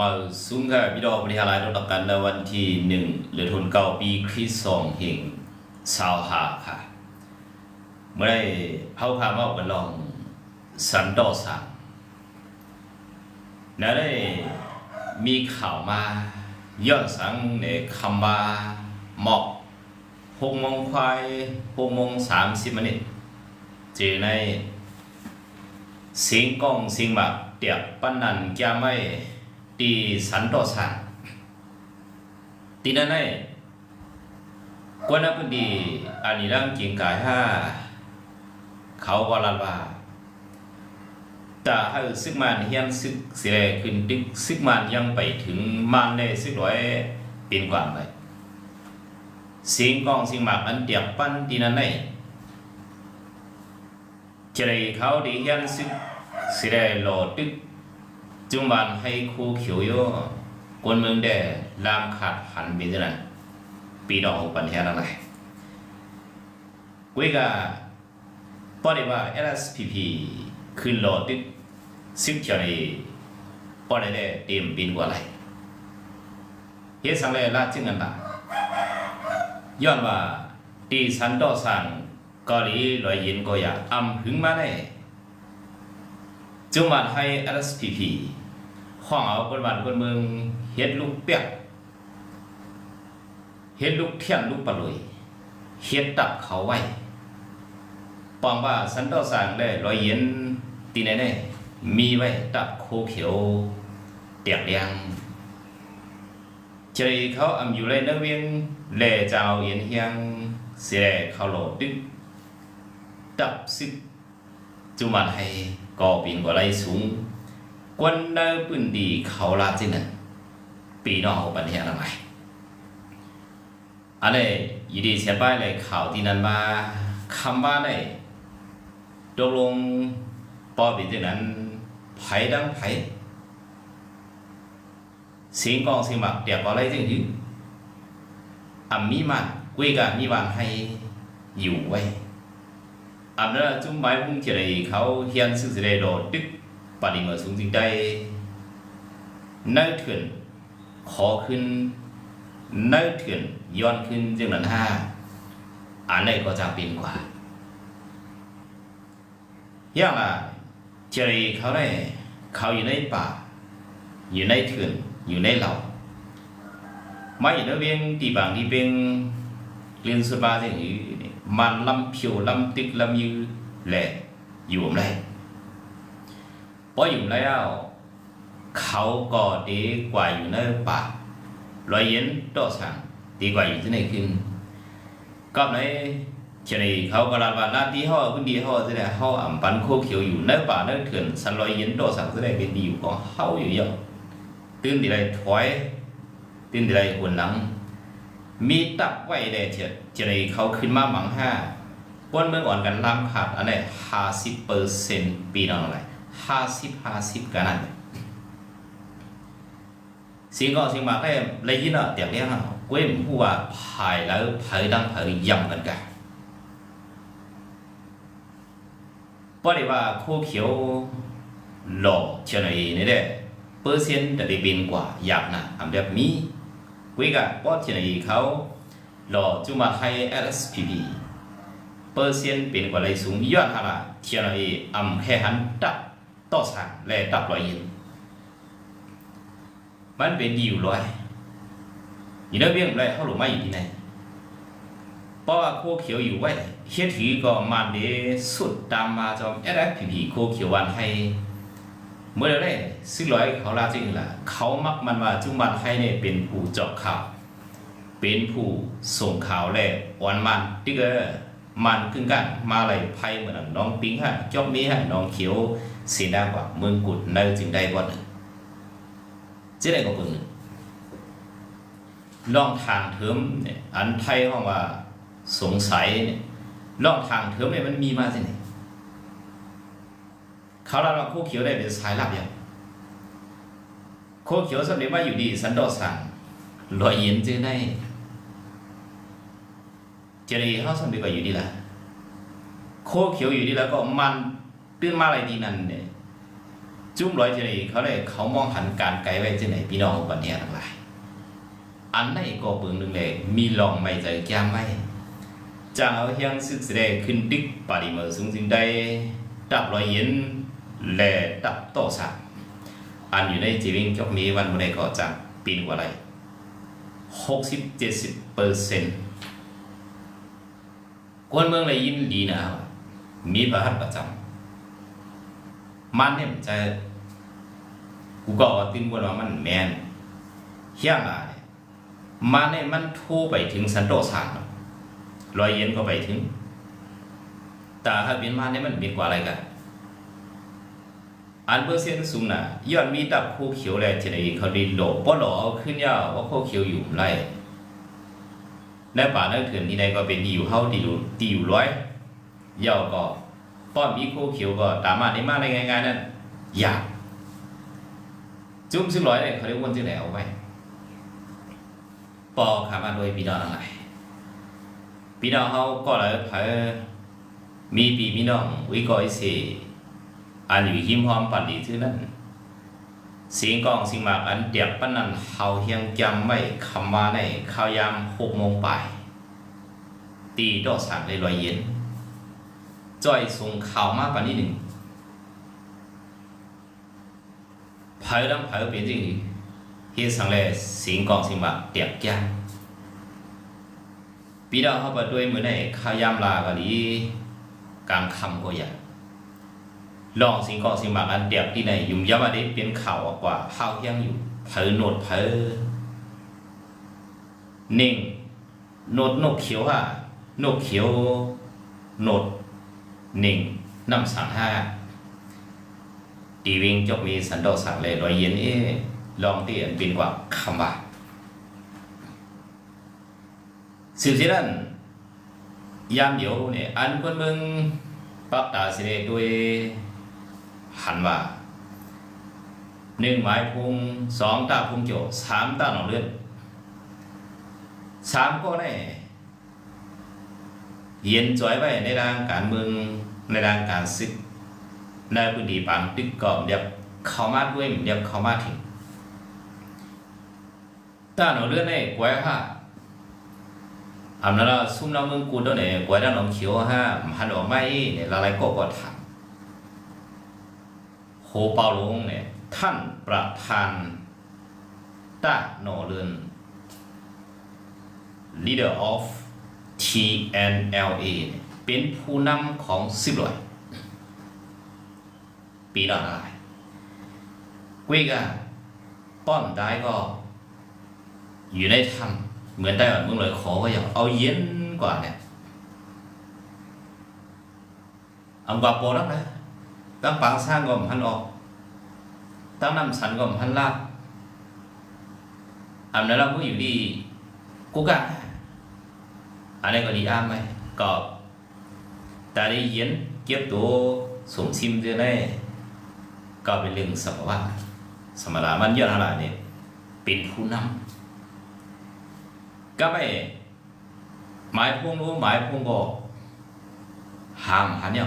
มาสูงค่ะพี่ดอกบริหารรถกันในวันที่หนึ่งเดือนธันวาปีคริสต์สองเฮงสาวหาค่ะเมื่อได้เฮาพามาออกกันลองสันดอสังแล้วได้มีข่าวมาย้อนสังในคำว่าหมอกหกโมงควายหกโมงสามสิบนาทีเจอในเสียงกองเสียงหมากเตียบปั้นนันแกไม่ ตีสันโตสันตีนั่นไงกวนนับดีอันนี้ร่างกิงกายห้าเขาก็ลันว่าแต่ให้ซึกมันเฮียนซึกเสียขึ้นดึกซึกมันยังไปถึงมันได้ซึกร้อยเป็นกว่าไปสิงกองสิงหมากอันเดียบปั้นตีนั่นไงจะได้เขาดีเฮียนซึกเสียหลดดึก จุงบานให้ครูเขียวโยกวนเมืองแด่ลามขาดหันเป็นจังนั้นปีดอกหกปันแท้อะไรกุยกาป้อได้ว่า LSPP ขึ้นโหลดตึกซิบเขียวในป้อได้ได้เตรียมบินกว่าไรเฮ็ดสังเลยลาจึงกันตาย้อนว่าตีสันโตสังเกาหลีลอยยินก็อยากอำหึงมาได้จุงหวัดให้ LSPP ห้องเอาคนบ้านคนเมืองเฮ็ดลูกเปียกเฮ็ดลูกเทียนลูกปะลุยเฮ็ดตับเขาไว้ปองว่าสันตสร้างได้รอยเย็นตีไหนได้มีไว้ตับโคเขียวเตียกเลียงเจเขาอำอยู่เลยนักเวียงแลเจ้าเย็นเฮียงเสียเขาโหลดดึกตับซึกจุงหวัดให้ก็ปีนกว่าไรสูง กวนเนอปืนดีเขาลาจินันปีนอกปัญญาละไมอันนี้ยีดีเสียป้ายเลยข่าวที่นั้นมาคำว่าได้ตกลงปอปีที่นั้นไผ่ดังไผ่สียงกองเสียงหมักเดียบอะไรจึงยือ่ำมีมันกุยกันมีวันให้อยู่ไว้อันนั้นจุ่มไม้พุ่งเฉลยเขาเฮียนซึ่งสิได้โดดดึก ปฏิมาสูงจริงได้นื้อเถื่อนขอขึ้นนื้อเถื่อนย้อนขึ้นจึงนั้นห้าอันนี้ก็จะเป็นกว่าอย่างละเฉลยเขาได้เขาอยู่ในป่า อยู่ในเถื่อนอยู่ในเหล่าไม่อยู่ในเวียงตีบางที่เป็นเรียนสบายอย่างนี้มันลำเพียวลำติกลำยือแหละอยู่ผมได้ พออยู่แล้ว เขาก็ดีกว่าอยู่ในป่าลอยเย็นโตสั่งดีกว่าอยู่ที่ไหนขึ้นก็ในเช่นนี้เขาก็รับว่านาที่เขาคุณดีเขาจะได้เขาอ่ำปันโคเขียวอยู่ในป่าในเถื่อนสันลอยเย็นโตสั่งจะได้เป็นดีอยู่ของเขาอยู่เยอะตื่นดีไรถอย ตื่นดีไรหัวหลัง มีตับไว้ได้เถิดจะได้เขาขึ้นมาหมังห้าป้นเมืองอ่อนกันลำขาดอันไหนห้าสิบเปอร์เซ็นต์ปีนั้นอะไร ห้าสิบห้าสิบกันนั่นสิ่งก็สิ่งมาแค่เลยยินอะเดี๋ยวเนี้ยนะกูเอ็มหัวภายแล้วภายดังภายยำกันกันป้อนว่าโคเขียวหล่อเช่นนี้นี่แหละเปอร์เซ็นต์จะได้เป็นกว่าอยากนะอันแบบมี quý cả có chuyện này เขารอจุมาให้ LSPP เปอร์เซ็นต์เป็นกว่าไรสูงย้อนหาละเทียนไอ้อำแค่หันตับ ต่อสั่งและตับลอยยินมันเป็นดีอยู่ร้อยยู่ในเบี้ยงไรเขาหรือไม่อยู่ที่ไหนเพราะว่าโคเขียวอยู่ไว้เฮ็ดถือก็มันเดสุดตามมาจอม LSPP โคเขียววันให้เมื่อไรซึ่งร้อยเขาลาจริงล่ะเขามักมันว่าจุมันให้เนี่ยเป็นผู้เจาะข่าว เป็นผู้ส่งข่าวและวันมันติ๊กเกอร์ มันขึ้นกันมาเลยไพ่เหมือนน้องปิงฮะจอบมีฮะน้องเขียวสีดากว่าเมืองกุดในจึงได้บ่หนึ่งเจ๊ได้ก็คนหนึ่งล่องทางเถิมเนี่ยอันไทยห้องว่าสงสัยเนี่ยล่องทางเถิมเนี่ยมันมีมาที่ไหนเขาเราคู่เขียวได้เป็นสายลับอย่างคู่เขียวสำเร็จว่าอยู่ดีสันโดษสั่งลอยเย็นเจอได้ เจรีเขาสำเร็จว่าอยู่ดีละคู่เขียวอยู่ดีแล้วก็มันตื่นมาอะไรดีนั่นเนี่ยจุ่มร้อยที่เขาเลยเขามองหันการไกลไว้ที่ไหนพี่น้องบันเนี้ยทั้งหลายอันไหนก็เบิ่งหนึ่งเลยมีลองไม่ใจแก้มไว้จางเอาเฮียงสึกแสดงขึ้นดิกปาริเมอร์สูงจึงได้ดับรอยเย็นและดับโตสักอันอยู่ในจีวิงจอกมีวันวันใดก็จะปีนกว่าไรหกสิบเจ็ดสิบเปอร์เซ็นต์ คนเมืองเลยยินดีนะครับมีประหัตประจำมันเนี่ยมันจะกูก็ว่าติ้นบนว่ามันแมนเฮี้ยงอะเนี่ยมันเนี่ยมันโทรไปถึงสันโตษานรอยเย็นก็ไปถึงแต่ถ้าเป็นมันเนี่ยมันบิดกว่าอะไรกันอันเปอร์เซ็นต์สูงนะย้อนมีดับโคเขียวแลทีนี้เขาดีโหลป้อหลอเอาขึ้นยาวว่าโคเขียวอยู่ไร ในป่าในเถื่อนที่ใดก็เป็นที่อยู่เฮาที่อยู่ที่อยู่ร้อยยาก็ป้อนมีโคเขียวก็ตามมาได้มากได้ง่ายๆนั่นยากจุ่มซึ่งร้อยเนี่ยเขาเรียกวนที่ไหนเอาไว้ปอขามาโดยปีน้องอะไรปีน้องเขาก็เลยเผยมีปีมีน้องวิกอยเสอันอยู่หิมหอมปันดีที่นั่น สียงกองสิงมากอันเดียบปานันเฮาเฮียงจำไม่คำว่าในข้าวยามหกโมงไปตีดอกสังเลยลอยเย็นจ้อยส่งข่าวมาปานนี้หนึ่งเผยดังเผยเป็นจริงเฮ็ดสังแลเสียงกองสิงมากเตียบแก้งปีดาวเข้าไปด้วยมือในข้าวยามลากะลีกลางคำก็อยาก ลองสิงกองสิงบากอันเดียบที่ไหนยุ่มยามาได้เป็นข่าวกว่าข้าวเที่ยงอยู่เผยโนดเผยหนึ่งโนดนกเขียวอะนกเขียวโนดหนึ่ง năm sáng hai tỷ viên cho mi sẵn đồ sáng lệ rồi yến ế lòng tiền bên quả khăm bà sự thế นั้นยามเดียวเนี่ยอันคนเมืองปักตาสิเดด้วย หันว่าหนึ่งหมายพุงสองตาพุงโจสามตาหนองเลือดสามก็ได้เย็นจอยไว้ในด้านการเมืองในด้านการศึกในพื้นที่บางตึกก็เดียบเข้ามาด้วยเดียบเข้ามาถึงถ้าหนูเรื่องในกวยฮะอันนั้นเราซุ่มเราเมืองกูตัวเนี่ยกวยด้านหนองเขียวฮะหันออกมาอีเนี่ยอะไรก็ก็ถาม โฮเปาลงเนี่ยท่านประธานต้าหนอเรือน leader of TNLA เนี่ยเป็นผู้นำของสิบลอยปีละอะไรกุ้ยก็ป้อมได้ก็ อยู่ในถ้ำเหมือนได้แบบมึงเลยขอก็อยากเอาเย็นกว่าเนี่ยเอากว่าโปรแล้วนะ ตั้งปางสร้างก็มนพันออกตั้งน้ำสันก็มนพันลาอันนั้นเราก็อยู่ดีกูกะอันนี้ก็ดีอ้ามไหมก็แต่ได้เย็นเก็บตัวสมซิมเจอแน่ก็เป็นเรื่องสมว่าสมรามันเยอะเท่าไหร่เนี่ยเป็นผู้นำก็ไม่หมายพวงรู้หมายพวงก็หามหันเนี่ย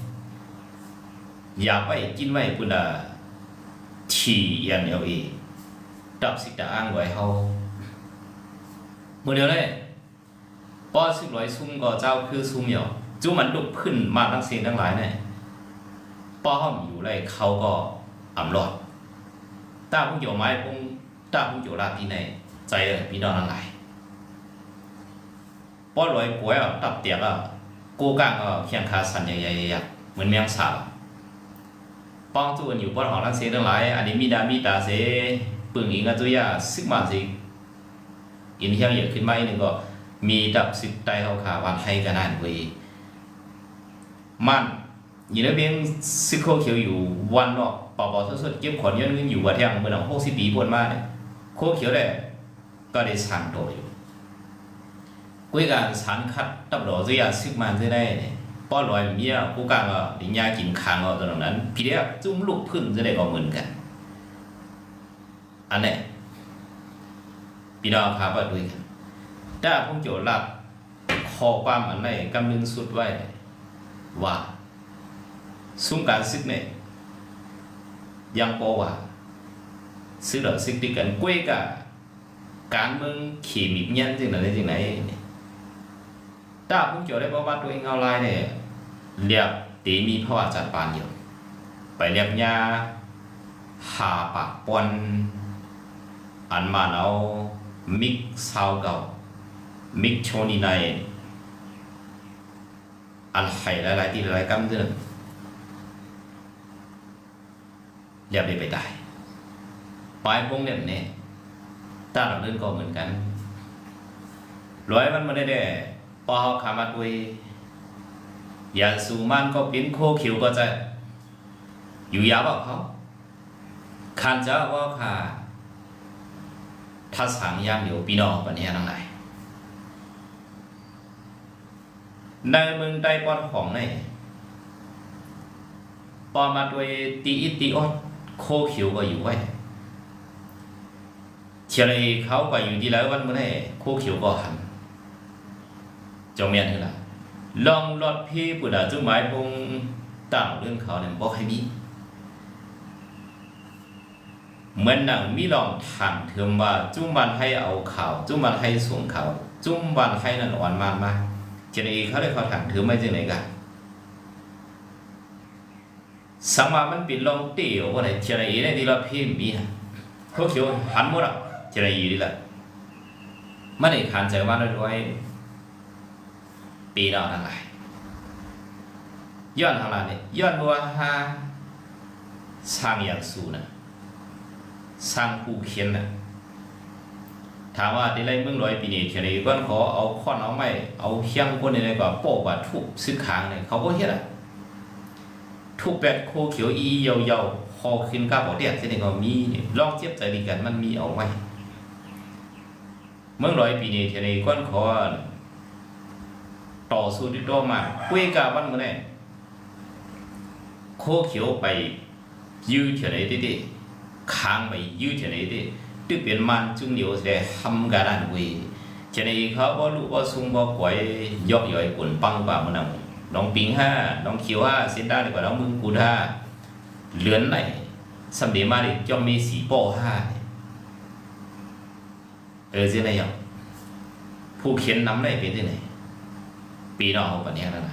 องรอตาพงเกี่ยวก็วายสีออกมาแล้วว่าเฮาซุ่มการสิผมว่าไว้กับซุ่มการเมืองเนี่ยอย่าไปกินไว้ปุ่นอะทียันเอลเอดับสิตาอ้างไว้เฮาเมื่อเดียวเลยป้อสิบร้อยซุ่มก็เจ้าคือซุ่มเหยาจูมันดุขึ้นมาทั้งเสียงทั้งหลายเนี่ยป้อห้อมอยู่ไรเขาก็อ่ำรอดตาพุ่งโยไม้พุ่งตาพุ่งโยลาที่ไหนใจเลยพี่น้องทั้งหลายป้อลอยป่วยอะตับเตียกอะกูก้างก็เคียงคาสันใหญ่ๆเหมือนแมงสาบ ป้องตัวอยู่ป้อนของทั้งเสียงทั้งหลายอันนี้มีดามีตาเสปึ่งอีกอะตัวยาซิกมาสิอินเทียงเยอะขึ้นมาอีกหนึ่งก็มีดับสิบไตเขาขาวันให้กันนั่นเว้ยมันอยู่ในเพียงซึกโคเขียวอยู่วันเนาะปอปอสดๆเก็บขอนย้อนเงินอยู่ว่าเที่ยงเมื่อหนังหกสิบปีพ้นมาเนี่ยโคเขียวได้ก็ได้สั่งโตอยู่กุยการสารคัดตับดอกจะอยาซึกมันจะได้เนี่ย ป้อลอยเมียกูกลางก็ดิญญากินคางเอาตรงนั้นพี่เดียจุ้มลูกพึ่งจะได้ก็เหมือนกัน อันเนี้ยพี่น้องพาไปด้วยกันถ้าผมโจรับขอความอันไหนกำลึงสุดไว้ว่าซุ้มการซึกเนี่ยยังปอว่าซึกเหรอซึกติกันกล้วยกับการเมืองขี่มิบยันจึงไหนจึงไหนถ้าผมโจทย์ได้บอกว่าตัวเองเอาลายเนี่ย เรียบตีมีภาวะจัดปานอยู่ไปเรียบยาหาปากปอนอันมาเอามิกซาวเก่ามิกโชนีในอันไห่หลายๆที่หลายๆกำเดือนเรียบได้ไปได้ปลายพงเนี่ยเนี่ยตาเราเดินก็เหมือนกันร้อยมันมาได้ได้ปอเขาขามาด้วย ย่าสูมันก็เป็นโคคิวก็จะอยู่ยาวเขาคันจะว่าค่ะถ้าสั่งยางเดี๋ยวปีนอปนี้นังไหนในเมืองใต้ปอนของเนี่ปอมาด้วยตีอิตีออดโคขิวก็อยู่ไว้เชียร์เขาก็อยู่ที่แล้ววันเมื่อไหร่โคขิวก็หันจงเมียนนี่ล่ะ ลองรถพี่ปุดาจุ้หมายพงต่างเรื่องเขาเนี่ยบอกให้มีเหมือนหนังมีลองถามเถิมว่าจุ้มบันให้เอาข่าวจุ้มบันให้ส่งข่าวจุ้มบันให้นั่นอ่อนมากมากเชียร์เขาได้เขาถามเถิมไม่จริงไหนกันสังมามันเป็นลองเตี้ยวว่าไหนเจริญเนี่ยที่เราพิ่มีฮะเขาเขียวหันหมดอะเจริญดีละมันไอ้ขันใจว่าด้วย ปีเราทั้งหลายย้อนทางหลาเนี่ยย้อนว่าฮาสร้างอย่างสูนะสร้างผู้เขียนน่ะถามว่าที่ไรเมื่อร้อยปีนี้เฉยๆก็ขอเอาค้อนเอาไม้เอาเขียงคนอะไรก็โป๊ะว่าทุบซื้อขางเนี่ยเขาก็เฮ็ดอะทุกแบบโคเขียวอีเยาเยาๆคอขึ้นก้าบอเดียที่นี่ก็มีลองเทียบใจดีกันมันมีเอาไว้เมื่อร้อยปีนี้เทนี้ก้อนขอ ต่อสู้ที่โตมาคุยกับวันเมื่อไหร่โคเขียวไปยืดเฉยๆดิค้างไปยืดเฉยๆดิตึกเป็นมันจุ่มเดียวแสดงทำการันวยเฉยเขาบ่รู้ว่าซุ่มบ่กวยยอกย่อยกุนปังป่ามันเอาน้องปิงห้าน้องคิวห้าเส้นได้ดีกว่าน้องมึงกูห้าเลือนไหนสัมเดียมาดิจอมมีสีโป้ห้าเออเสียไหนยังผู้เขียนนำได้เป็นที่ไหน ปีนอกปัญญาอะไร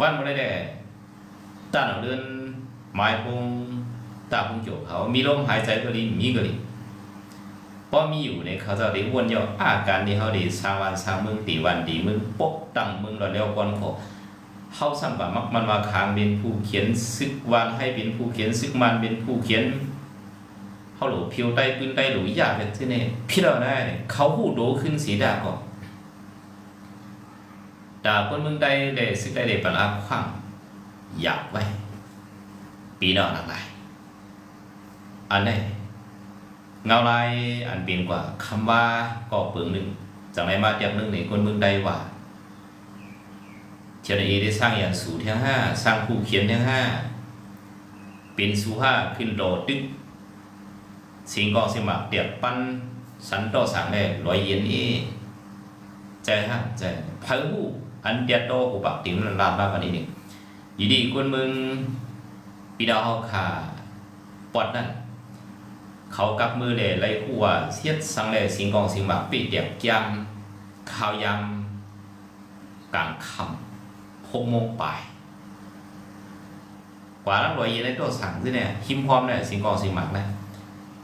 วันมาได้แต่ตาหนังเดือนไม้พงตาพงโจกเขา มีลมหายใจก็ดีมีก็ดีพอมีอยู่เนี่ยเขาจะได้วนยาอาการที่เขาได้สร้างวันสร้างเมืองตีวันตีเมืองปกตั้งเมืองเราแล้วก่อนเขาเขาสั่งว่ามักมันมาค้างเป็นผู้เขียนซึกวันให้เป็นผู้เขียนซึกมันเป็นผู้เขียนเขาหลูเพียวใต้ปืนใต้หลูยากเป็นที่นี่พี่เราได้เนี่ยเขาหูโดขึ้นสีดาก็ ดาคนเมืองใดได้ซึกได้ได้ปลาขว้างอยากไว้ปีนอกหนักไหลอันไหนเงาลายอันเปลี่ยนกว่าคำว่าก่อเปลืองหนึ่งจากไหนมาจากหนึ่งในคนเมืองใดว่าเชนเอได้สร้างอย่างสูเที่ยงห้าสร้างผู้เขียนเที่ยงห้าเป็นสูห้าขึ้นโดดตึกสิงกองสิมักเตียบปั้นสันโตสังได้ร้อยเย็นเอใจฮะใจเพิ่หูอันเดียโตอุปักติ๋มลาบลาวันนี้นี่ยีดีคนมืองปีดาวเฮาคาปอดนั่นเขากับมือเลยไล่หัวเสียดสังเลยสิงกองสิงหมากปีเดียบยำข้าวยำกลางคำหกโมงปลายกว่านั้นรอยเย็นได้ตัวสั่งซิเนี่ยคิมพร้อมเนี่ยสิงกองสิงหมากนะ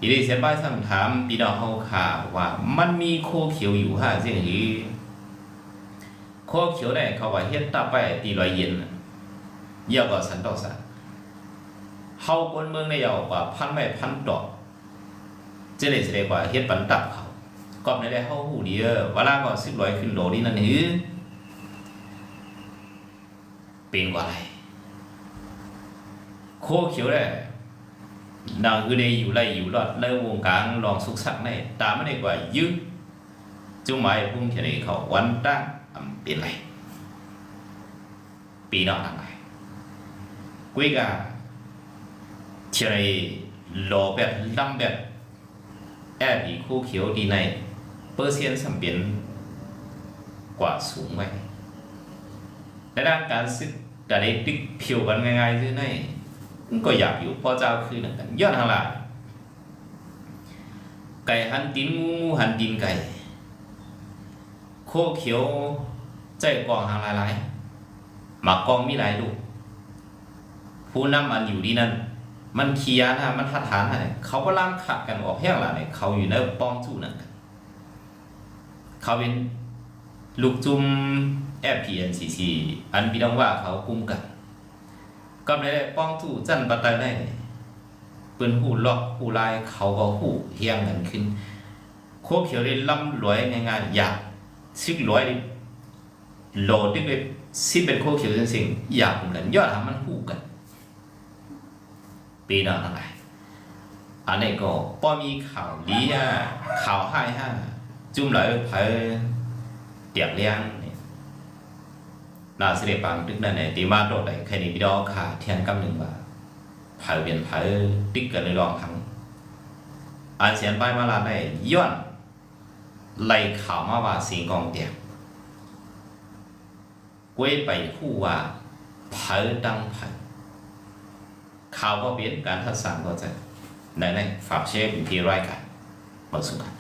อีดีเสียบ้ายสัมถามปีดาวเฮาข่าวว่ามันมีโคเขียวอยู่ฮะสิ่งนี้ โคเขียวเนี่ยเขาว่าเฮ็ดตาไปตีรอยเย็นเยอะกว่าสันดอสันเฮาคนเมืองในยาวกว่าพันไม่พันดอกเจเลยแสดงว่าเฮ็ดปันตับเขาก็ในได้เฮาหูดีเออเวลาก็สิบร้อยขึ้นโลนี่นั่นหือเป็นกว่าอะไรเขียวได้นางคือในอยู่ไรอยู่รอดในวงการลองสุขสักในตามไม่ได้กว่ายืดจุหมายพุ่งเฉยเขาวันตั้ง อำเป็นไรปีนอกทางไหนกุยกาเฉยรอแบบลำแบบแอบอีคู่เขียวดีในเปอร์เซ็นสัมเปียนกว่าสูงไว้และด้านการซื้อการได้ติ๊กเพียวกันง่ายๆซื้อในก็อยากอยู่พ่อเจ้าคือหนึ่งกันยอนทางหลายไก่หันตีนงูงูหันตีนไก่โคเขียว ใจกองทางหลายๆหมากกองมีหลายลูกผู้นำมันอยู่ดีนั่นมันเคลียนะมันทัดฐานอะไรเขาก็ล่างขัดกันออกแห้งหละเนี่ยเขาอยู่ในป้องสู้นั่นเขาเป็นลูกจุ่ม FPNCC อันพี่น้องว่าเขากุมกัน ก็ไม่ได้ป้องถูจันปัตตาได้ปืนหูล็อกหูลายเขาก็หูเฮียงกันขึ้นโคเขียวได้ล่ำรวยง่ายๆอยากซิกรวยดิ โหลดดิเลยซิเป็นโคเขียวจริงๆอยากเหมือนยอดทำมันหูกัน ปีน้าทั้งหลายอันนี้ก็ป้อมีข่าวดีอะข่าวให้ฮะจุ่มไหลไปเตียกเลี้ยงนี่นาสิเดปังตึกนั่นเนี่ยตีมาโดดได้แค่นี้พี่ดอกขาเทียนกำหนึ่งว่าเผาเปลี่ยนเผาติ๊กกันเลยลองทั้งอันเสียนไปมาลาได้ย้อนไล่ข่าวมาว่าสิงกองเตียง กวยไปคู่ว่าเผาดังเผาข่าวก็เปลี่ยนการทัศน์ก็จะไหนๆฝากเชฟอยู่ที่รายการมาสุกัน